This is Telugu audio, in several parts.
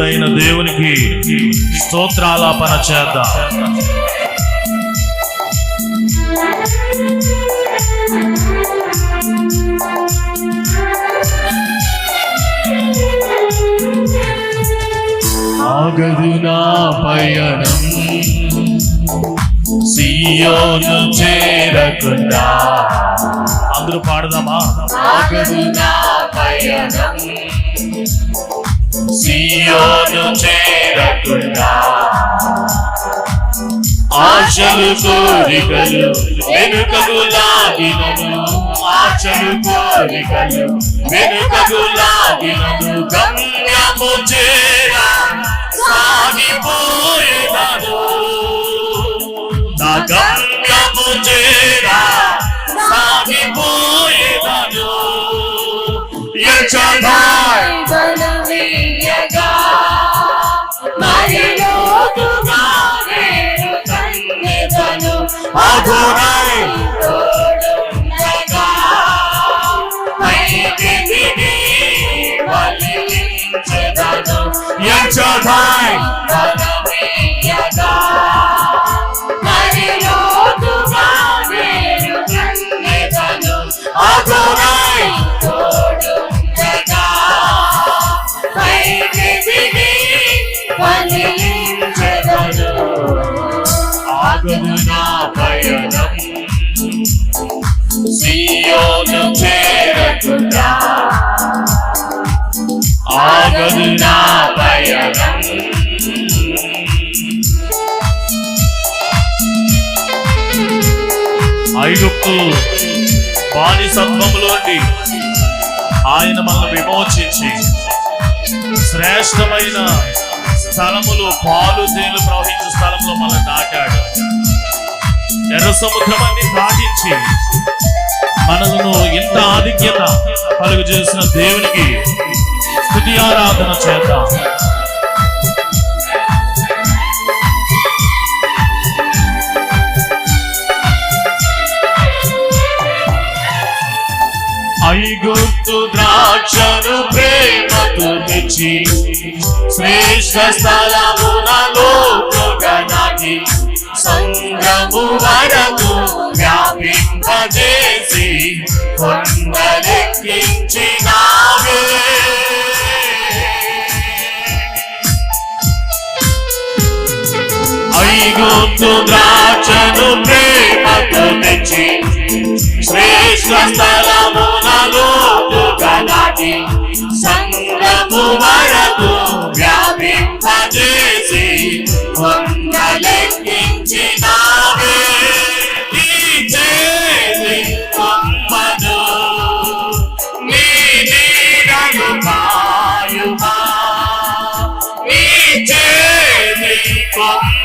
పరిశుద్ధుడైన దేవునికి స్తోత్రాలాపన చేద్దాం. ఆగదు నా పయనం సియోను చేరకుండా. అందరూ పాడదామా? ఆగదు నా పయనం సియోను చేరకుండా. ఆశలు కోరికలు వెనుకకు లాగినను ఆశలు కోరికలు వెనుకకు లాగినను గమ్యము చేరా సాగిపోయేదను నా గమ్యము చేరా సాగిపోయేదను యచనాయ్ బలమీయగా 阿土。మార్గము నా పయనం సియోను చేరకుండా. ఆగదు నా పయనం ఐగుప్తు బానిసత్వములోని ఆయన మనల్ని విమోచించి శ్రేష్టమైన స్థలములు పాలు తేలు ప్రవహించే స్థలంలో మనల్ని నాటాడు ఎర్ర సముద్రమాన్ని దాటించి మనలను ఇంత ఆధిక్యత కలుగు చేసిన దేవునికి స్థుతి ఆరాధన చేద్దాం. ఐగుప్తు ద్రాక్షను ప్రేమతో తెచ్చి శ్రేష్ట స్థలమునలో నాటి సంగము వరకు వ్యాపింపజేసి కొండలెక్కించినావే ఐగుప్తు ద్రాక్షను ప్రేమతో తెచ్చి శ్రేష్ట స్థలమునలో నాటి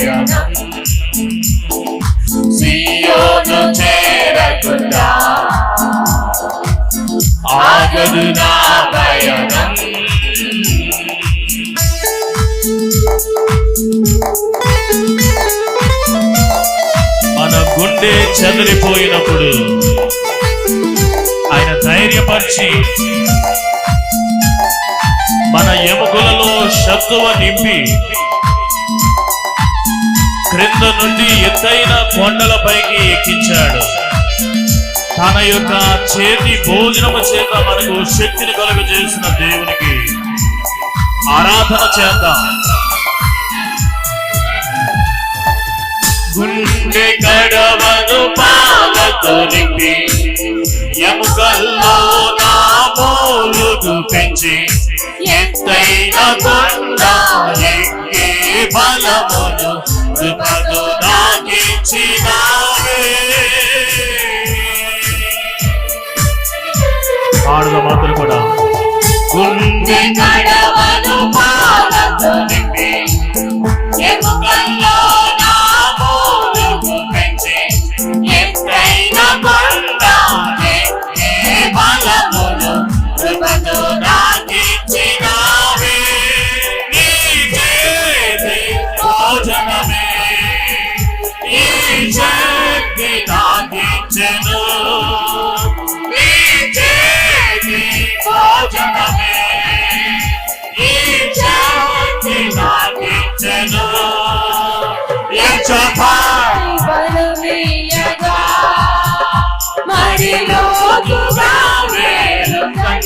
పయనం సియోను చేరకుండా ఆగదు నా పయనం మన గుండె చెదిరిపోయినప్పుడు ఆయన ధైర్యపరిచి మన ఎముకలలో శత్రువ నింపి క్రింద నుండి ఎత్తైన కొండలపైకి ఎక్కించాడు. తన యొక్క చేతి భోజనము చేత మనకు శక్తిని కలుగ చేసిన దేవునికి ఆరాధన చేద్దాం. గుండె గడవను పాలతో నింపి ఎముకల్లో నా మోలుగు పెంచి ఎత్తైన కొండ ఎక్కే బలమును కృపతో నాకిచ్చినావే పాడుగా మాత్రం కూడా. గుండె కడవను పాలతో నింపి. ఎముకల్లో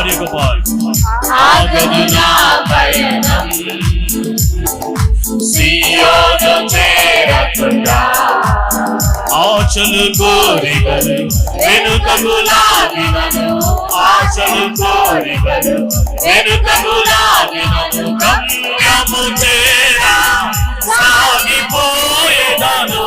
మరి ఒక పాల్ ఆగను నా పయనం ఆశలు కోరికలు వెనుకకు లాగినను ఆశలు కోరికలు వెనుకకు లాగినను గమ్యము చేరా సాగిపోయేదను.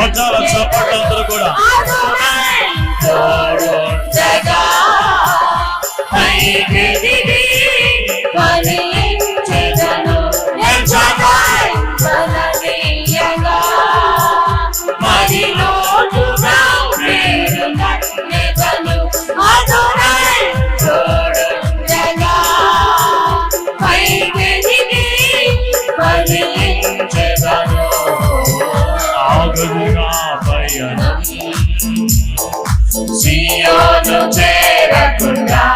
నేను కొట్టాల చప్పట్లందరూ కూడా. సియోను చేరకుండా